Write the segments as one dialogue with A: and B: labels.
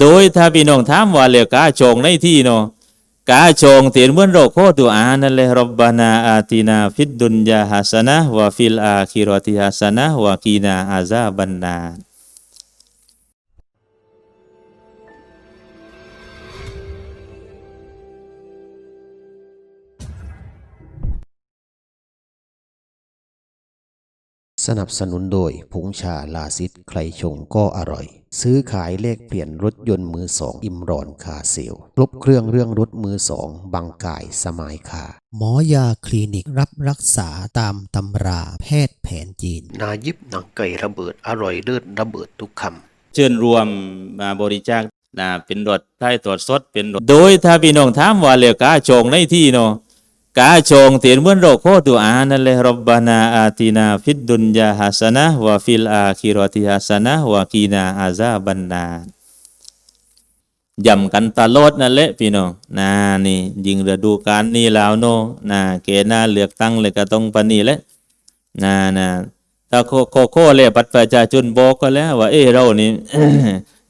A: โดยถ้าพี่น้องถามว่าเหลือกาชงในที่เนาะกาชงเตียนเมื่อนเรคโคตัวอานั่นเลยรับบานาอาตินาฟิดดุนยาฮัสนะวะฟิลอาคิรติฮัสนะวะกีนาอาซาบันนา
B: สนับสนุนโดยผงชาลาซิดใครชงก็อร่อย ซื้อขายเลขเปลี่ยนรถยนต์มือสองอิมรอนคาเซลครบเครื่องเรื่องรถมือสองบางกายสมายคา
C: หมอยาคลินิกรับรักษาตามตำราแพทย์แผนจีน
B: นายิบหนังไก่ระเบิดอร่อยเลิศระเบิดทุกคำ
A: เชิญรวมมาบริจาคนะเป็นรถไทยตรวจสดเป็นรถโดยถ้าพี่น้องถามว่าเหลือกาโจงในที่เนาะ กาโจงเตียนเมื่อนเราโคตัวอานั่นเลยรับบานาอาตินาฟิดดุนยาฮัสนะวะฟิลอาคิรติฮัสนะวะกีนาอาซาบันนาย้ำกันตลอดนั่นแหละพี่น้องนะนี่ยิงฤดูกาลนี้แล้วเนาะนะเกณฑ์หน้าเลือกตั้งเลยก็ต้องปนีแหละนะนะถ้าโคโคโค่เล่ปัดประชาชนบอกก็แล้ว ว่าเอ้เรานี่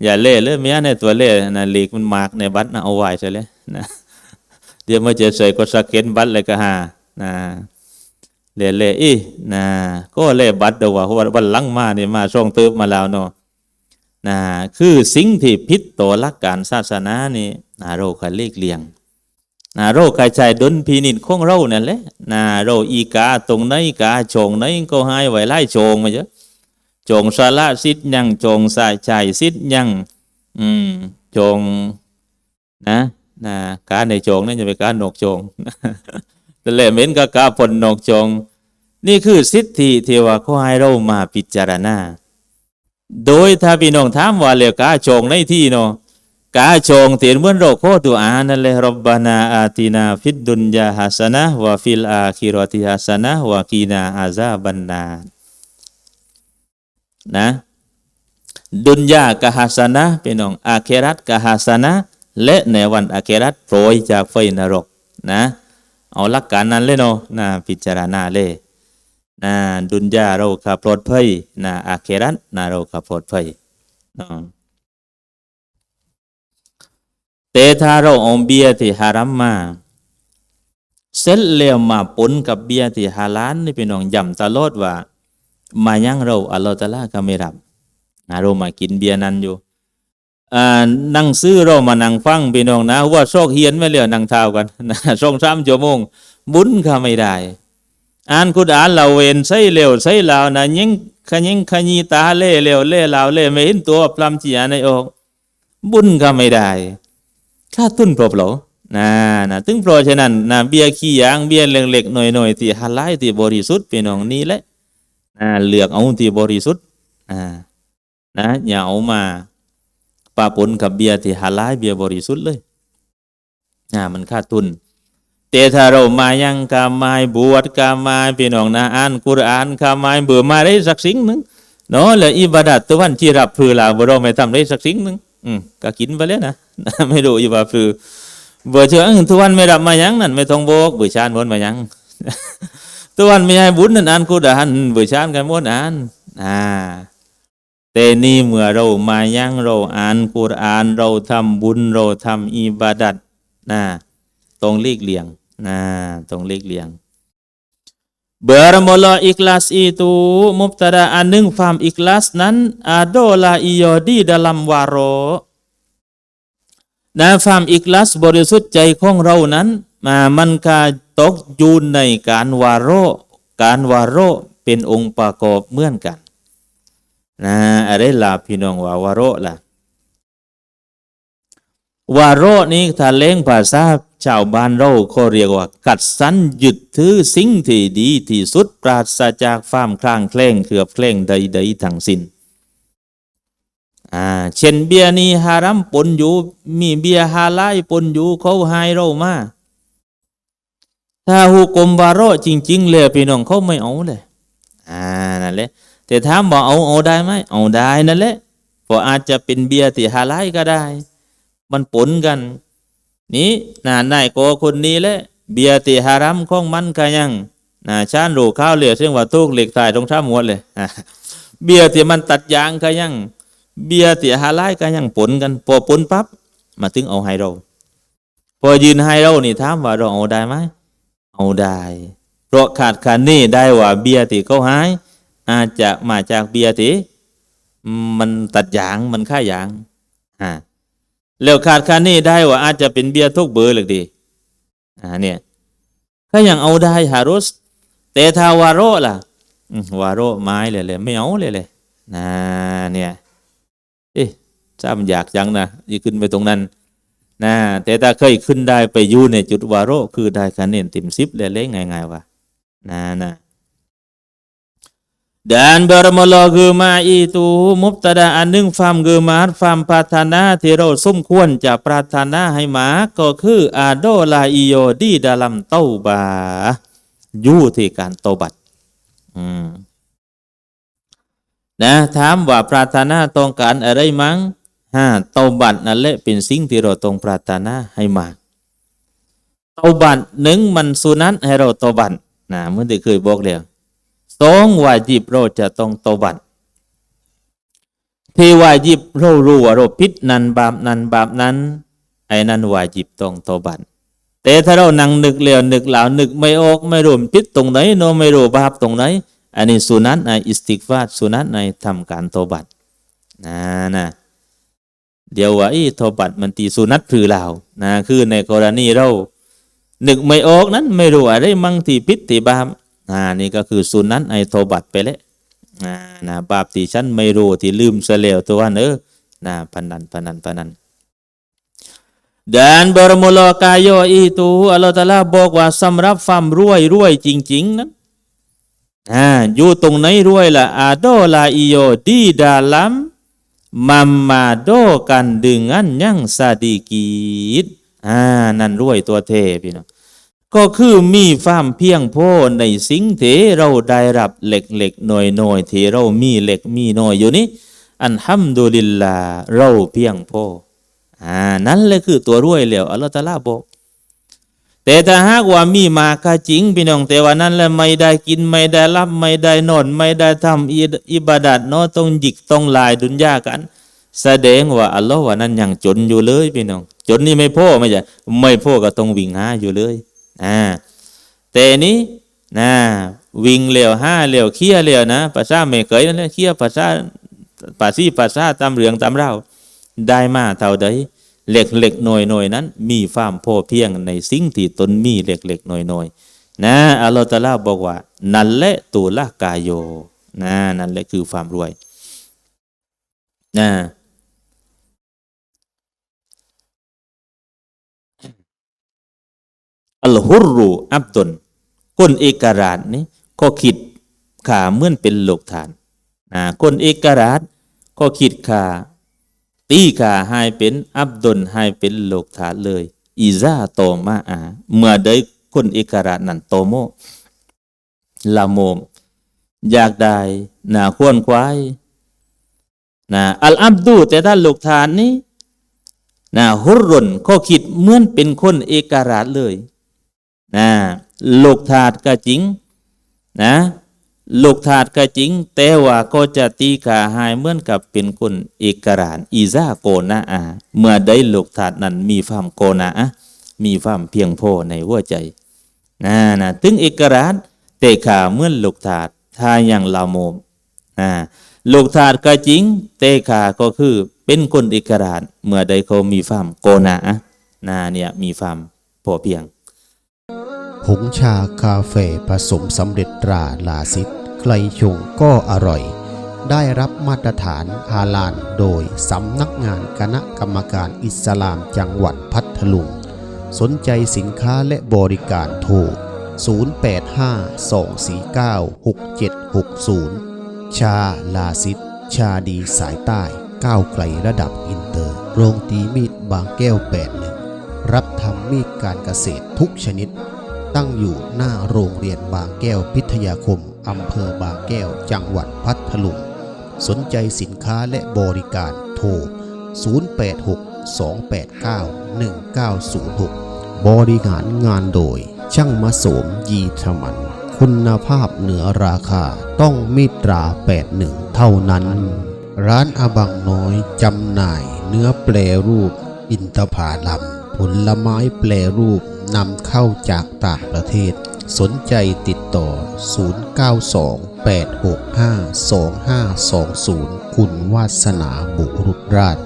A: อย่าเล่เลยเมียในตัวเล่นะหลีกมันมากในบัตรนะเอาไว้ใช่เลยนะ เดี๋ยวมาเจอใส่ก็สแกนบัตรเลยก็หานะเล่เลอีนะก็เล่บัตรเดี๋ยวว่าวันวันหลังมาเนี่ยมาส่องเตืบมาแล้วเนาะนะคือสิ่งที่พิษต่อหลักการศาสนานี่นะเราคเลีกเลียงนะเรากายใจดุลพินิจของเรานั่นแหละนะเราอีกาตรงไหนกาโจงไหนก็ให้ไว้ไล่โจงมาเยอะโจงสาระสิทยังโจงสายใจสิทยังอืมโจงนะ นะการในโจงนั่นจะเป็นการนกโจงแต่แหลเหม็นก็กาผลนกโจง นี่คือสิทธิเทวาเขาให้เรามาพิจารณา โดยถ้าพี่น้องถามว่าเหลือกาโจงในที่เนาะกาโจงเตียนเมื่อนเราโคตัวอานั่นเลยรับบานาอาตินาฟิดดุนยาฮัสนะวะฟิลอาคิรติฮัสนะวะกีนาอาซาบันนานะ ดุนยากะฮัสนะพี่น้องอาเครัตกะฮัสนะ และในวันอาเครัตโปรยจากไฟนรกนะ เอาหลักการนั้นเลยเนาะนะพิจารณาเลยนะดุนยาเราขับปลอดภัยนะอาเครัตนะเราขับปลอดภัยเนะแต่ถ้าเราเอาเบียที่ฮารัมมาเสร็จแล้วมาปนกับเบียที่ฮาลาลนี่พี่น้องย้ำตลอดว่า มายังเราอัลลอฮฺตะลาก็ไม่รับนะเรามากินเบียนั้นอยู่ อ่านั่งซื้อเรามานั่งฟังพี่น้องนะว่าโชคเฮียนไม่เหลือนั่งเท้ากันนะสองสามชั่วโมง บุญก็ไม่ได้อ่านกุรอานเราเวนใส่เร็วใส่ลาวนะยิงขยิงขยีตาเล่เร็วเล่ลาวเล่ไม่เห็นตัวพลัมจียในอกบุญก็ไม่ได้ค่าตุนเปล่าๆนะนะถึงเพราะฉะนั้นนะเบียขี้ยางเบียเล็กๆหน่อยๆที่ฮาลาลที่บริสุทธิ์พี่น้องนี่แหละนะเลือกเอาที่บริสุทธิ์นะอย่าเอามา ปะปนกับเบียร์ที่ฮาลาลเบียร์บริสุทธิ์เลยอ่ามันค่าตุนแต่ถ้าเรามายังกามายบวชกามายพี่น้องนะอ่านกุรอานกามายเบื่อมาได้สักสิ่งหนึ่งเนาะแล้วอิบาดัตตัววันที่รับพือลาบ่เราไม่ทำได้สักสิ่งหนึ่งอืมก็กินไปแล้วนะไม่รู้อยู่ว่าคือเบื่อเชื่อทุกวันไม่รับมายังนั่นไม่ต้องโบกเบื่อชานวนมายังทุกวันไม่ให้บุญนั่นอ่านกูดานเบื่อชานกันมวนอ่านอ่า แต่นี่เมื่อเรามายังเราอ่านกุรอานเราทำบุญเราทำอิบาดัตนะตรงลีกเลี่ยงนะตรงลีกเลี่ยง Bermula ikhlas itu mubtada aneng faham ikhlas nan adalah iyo di dalam waro นะความอิกลัสบริสุทธิ์ใจของเรานั้น มามันกาตกอยู่ในการวาโรการวาโรเป็นองค์ประกอบเหมือนกัน นะอะไรล่ะพี่น้องว่าวาโรล่ะวาโรนี้ถ้าเล้งภาษาชาวบ้านเราเขาเรียกว่า กัดสันหยึดถือสิ่งที่ดีที่สุดปราศจากความคลางแคลงเขือบแคลงใดๆทั้งสิ้นอ่าเช่นเบียร์นี่ฮารัมปนอยู่ มีเบียร์ฮาไลปนอยู่เขาให้เรามาถ้าหุกมบาโรจริง ๆ เลยพี่น้องเขาไม่เอาเลยอ่านั่นแหละ แต่ถามบอกเอาเอาได้ไหมเอาได้นั่นแหละพราะอาจจะเป็นเบียร์ที่ฮาไลก็ได้ มันปนกัน นี่น่านายโกคนนี้แหละเบียร์ที่ฮารัมของมันก็ยังน่าชานรูข้าวเหลือซึ่งว่าตุกเหล็กตายตรงท่าหมดเลยเบียร์ที่มันตัดยางก็ยังเบียร์เตียหาไลก็ยังปนกัน พอปนปั๊บมาถึงเอาให้เรา พอยืนให้เรานี่ถามว่าเราเอาได้ไหมเอาได้เพราะขาดคันนี่ได้ว่าเบียร์ที่เขาหาย อาจจะมาจากเบียร์ที่มันตัดยางมันค่ายางอ่าแล้วขาดคันนี่ได้ว่าอาจจะเป็นเบียร์ทุกเบอร์เลยดีอ่าเนี่ยก็ยังเอาได้ฮารุสแต่ถ้าวาโรล่ะอืมวาโรไม้เลยเลยไม่เอาเลยเลยนะเนี่ยเอ๊ะจ้ามนอยากจังนะยิ่ขึ้นไปตรงนั้นนะแต่ถ้าเคยขึ้นได้ไปอยู่ในจุดวาโรคือได้คะแนนเต็มสิบเลยเลยง่ายๆว่านะนะ Dan bermula gema itu mubtada หนึ่งความเกมาดความปรารถนาที่เราสมควรจะปรารถนาให้มาก็คืออาโดลาอิโยดีดัลัมเต้าบาอยู่ที่การโตบัตนะถามว่าปรารถนาต้องการอะไรมั้งฮะเตาบัตนั่นแหละเป็นสิ่งที่เราต้องปรารถนาให้มาเตาบัตหนึ่งมันสุนัตให้เราเตาบัตนะเมื่อที่เคยบอกแล้ว สองวาจิบเราจะต้องตบัดที่วาจิบเรารู้ว่าเราพิษนันบาปนันบาปนั้น ไอ้นั้นวาจิบต้องตบัดแต่ถ้าเรานั่งนึกเลียวนึกเหล่านึกไม่ออกไม่รู้พิษตรงไหนโนไม่รู้บาปตรงไหน อันนี้สุนัตในอิสติกฟาดสุนัตในทำการตบัดนะนะเดี๋ยวว่าอีตบัดมันตีสุนัตผือเรานะคือในกรณีเรานึกไม่ออกนั้นไม่รู้อะไรมั่งที่พิษที่บาป อ่านี่ก็คือสุนนั้นไอโทบัตไปแล้วอ่านะบาปที่ฉันไม่รู้ที่ลืมเสลวตัวเนอนะพนันพนันพนัน Dan bermula kaya itu Allah Ta'ala บอกว่าสำหรับความรวยรวยจริง ๆ นั้นอ่าอยู่ตรงไหนรวยล่ะ adalah iyo di dalam memadokan dengan yang sedikit อ่านั่นรวยตัวเทพี่น้อง ก็คือมีความเพียงพอในสิ่งที่เราได้รับเหล็กๆหน่อยๆที่เรามีเหล็กมีหน้อยอยู่นี้อันฮัมดุลิลลาเราเพียงพออ่านั่นแหละคือตัวรวยแล้วอัลลอฮฺตะลาบอกแต่ถ้าหากว่ามีมาก็จริงพี่น้องแต่ว่านั้นแหละไม่ได้กินไม่ได้รับไม่ได้นอนไม่ได้ทำอิอิบาดัดเนาะต้องหยิกต้องลายดุนยากัน แสดงว่าอัลลอฮ์ว่านั้นยังจนอยู่เลยพี่น้องจนนี่ไม่พ่อไม่ใช่ไม่พ่อก็ต้องวิ่งหาอยู่เลย อ่าแต่นี้นะวิ่งเร็วห้าเร็วเคี้ยเร็วนะภาษาไม่เคยนั่นแหละเคี้ยภาษาภาษีภาษาตามเรืองตามเราได้มาเท่าใดเหล็กเล็กหน่อยหน่อยนั้น มีความพอเพียงในสิ่งที่ตนมีเหล็กเล็กหน่อยหน่อยนะอัลลอฮฺตะอาลาบอกว่า นั่นแหละตุละกายโยนะนั่นแหละคือความรวยนะ อัลฮุรรูอับดุลคนเอกราชนี่ก็คิดขาเมื่อนเป็นโลกฐานอ่าคนเอกราชก็คิดขาตีขาให้เป็นอับดุลให้เป็นโลกฐานเลย อีซาโตมาอาเมื่อได้คนเอกราชนั้นโตโมละโมม อยากได้นาควนควายนะอัลอับดูแต่ถ้าโลกฐานนี้นะฮุรุนก็คิดเหมือนเป็นคนเอกราชเลย นะลูกถาดก็จริงนะลูกถาดก็จริง แต่ว่าก็จะตีขาหายเหมือนกับเป็นคนเอกราชอีซาโกนาอาเมื่อได้ลูกถาดนั้นมีความโกนาอะมีความเพียงพอในหัวใจนะนะถึงเอกราชเตขาเมื่อลูกถาดถ้าอย่างลาโมมนะลูกถาดก็จริง เตขาก็คือเป็นคนเอกราชเมื่อใดเขามีความโกนาอะนะเนี่ยมีความพอเพียง
B: ผงชาคาเฟ่ผสมสำเร็จตราลาซิดใครชงก็อร่อย ได้รับมาตรฐานฮาลาลโดยสำนักงานคณะกรรมการอิสลามจังหวัดพัทลุง สนใจสินค้าและบริการโทร 0852496760 ชาลาซิดชาดีสายใต้ก้าวไกลระดับอินเตอร์ โรงตีมีดบางแก้ว81รับทำมีดการเกษตรทุกชนิด ตั้งอยู่หน้าโรงเรียนบางแก้วพิทยาคม อำเภอบางแก้ว จังหวัดพัทลุง สนใจสินค้าและบริการโทร 0862891906 บริหารงานโดย ช่างมาโสมยีธมัน คุณภาพเหนือราคาต้องมิตรา 81 เท่านั้น ร้านอบังน้อยจำหน่ายเนื้อแปรรูป อินทผาลัม ผลไม้แปรรูป นำเข้าจากต่างประเทศ สนใจติดต่อ 0928652520 คุณวาสนาบุรุษราช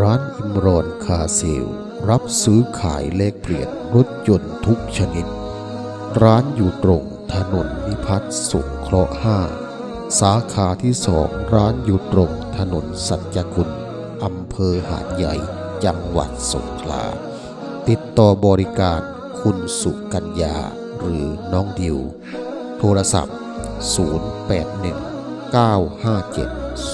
B: ร้านอิมรอนคาเซล รับซื้อขายเลขเปลี่ยนรถยนต์ทุกชนิด ร้านอยู่ตรงถนนนิพัฒน์สุขเคราะห์5สาขาที่สองร้านอยู่ตรงถนนสัจจคุณอำเภอหาดใหญ่ จังหวัดสงขลา ต่อบริการคุณสุกัญญาหรือน้องดิว โทรศัพท์ 081 957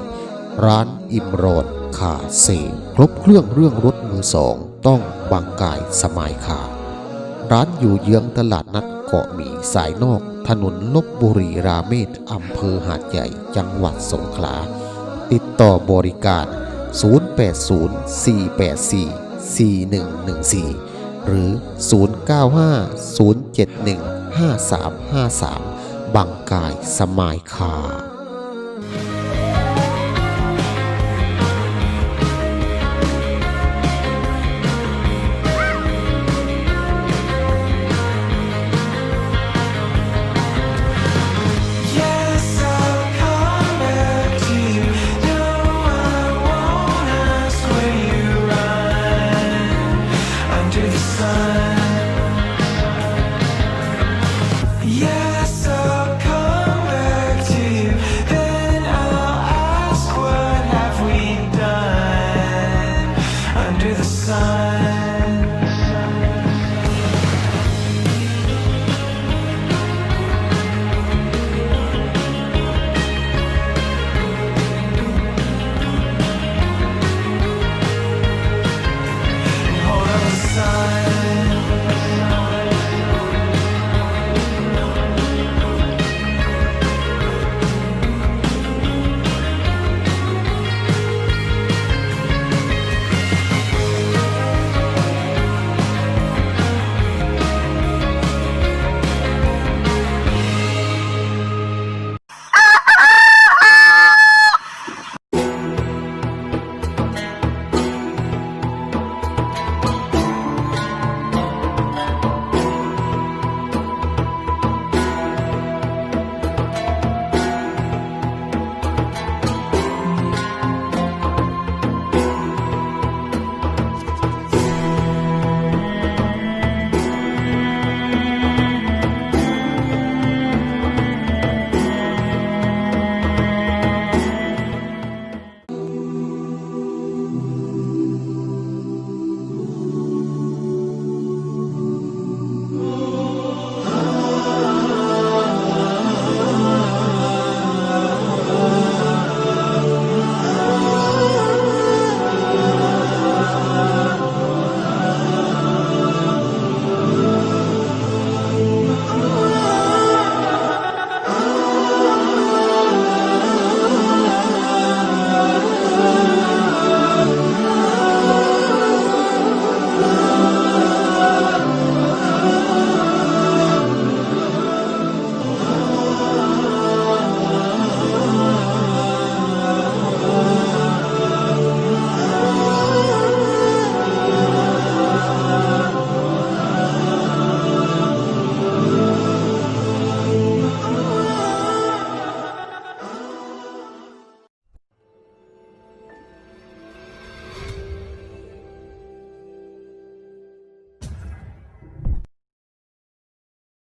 B: 0594 ร้านอิมรอนคาเซลครบเครื่องเรื่องรถมือสอง ต้องบางกายสมายคาร้านอยู่เยื้องตลาดนัดเกาะหมีสายนอก ถนนลบบุรีราเมศอำเภอหาดใหญ่จังหวัดสงขลา ติดต่อบริการ 4114 หรือ 095-071-5353 บางกายสมายคา